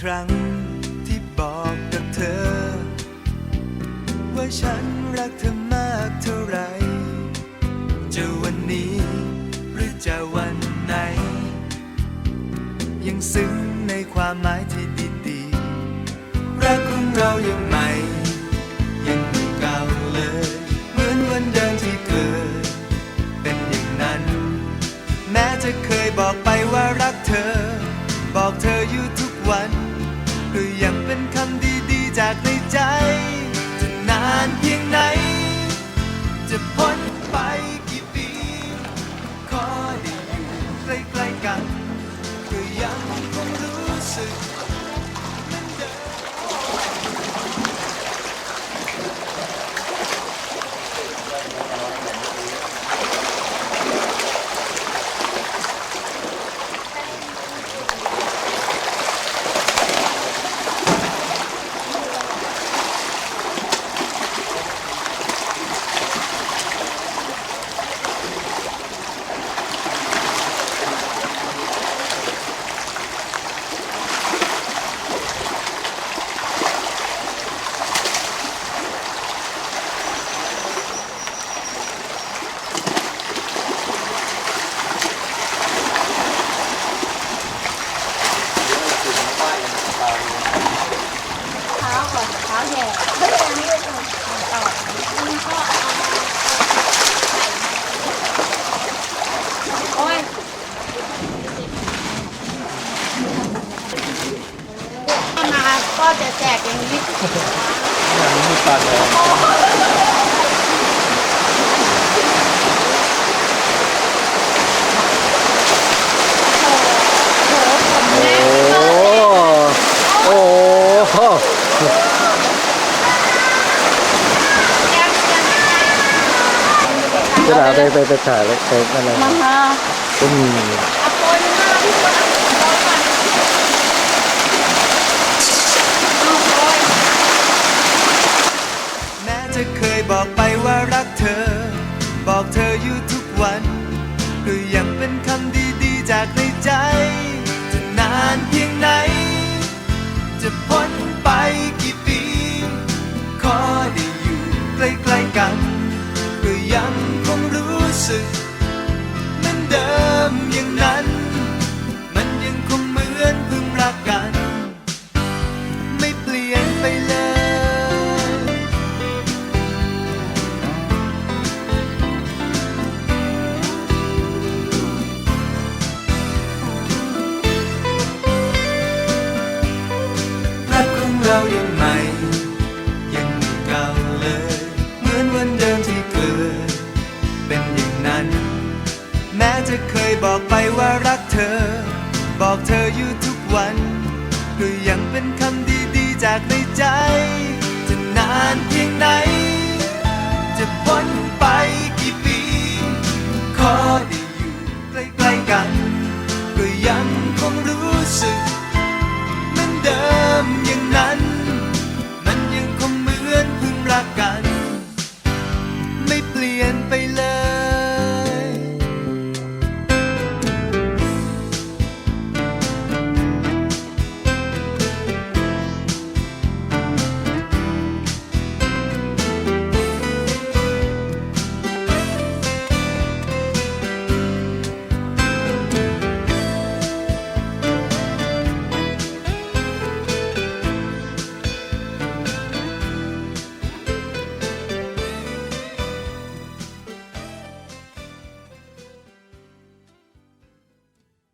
ครั้งที่บอกกับเธอ ว่าฉันรักเธอมากเท่าไร จะวันนี้หรือจะวันไหน ยังซึ้งในความหมายที่ดีๆรักของเรายังมา ใจ จะนานเพียงไหน จะพ้น ก็จะแจกอย่างนี้อย่างนี้มีปลาแดงโอ้โอ้โหจะหาไปไปไปถ่ายไปอะไรมาฮะก็มีเอาโปรยม จะพ้นไปกี่ปี ขอได้อยู่ใกล้ๆกัน ก็ยังคงรู้สึก ก็ยังเป็นคำดีๆ จากในใจ จะนานเพียงไหน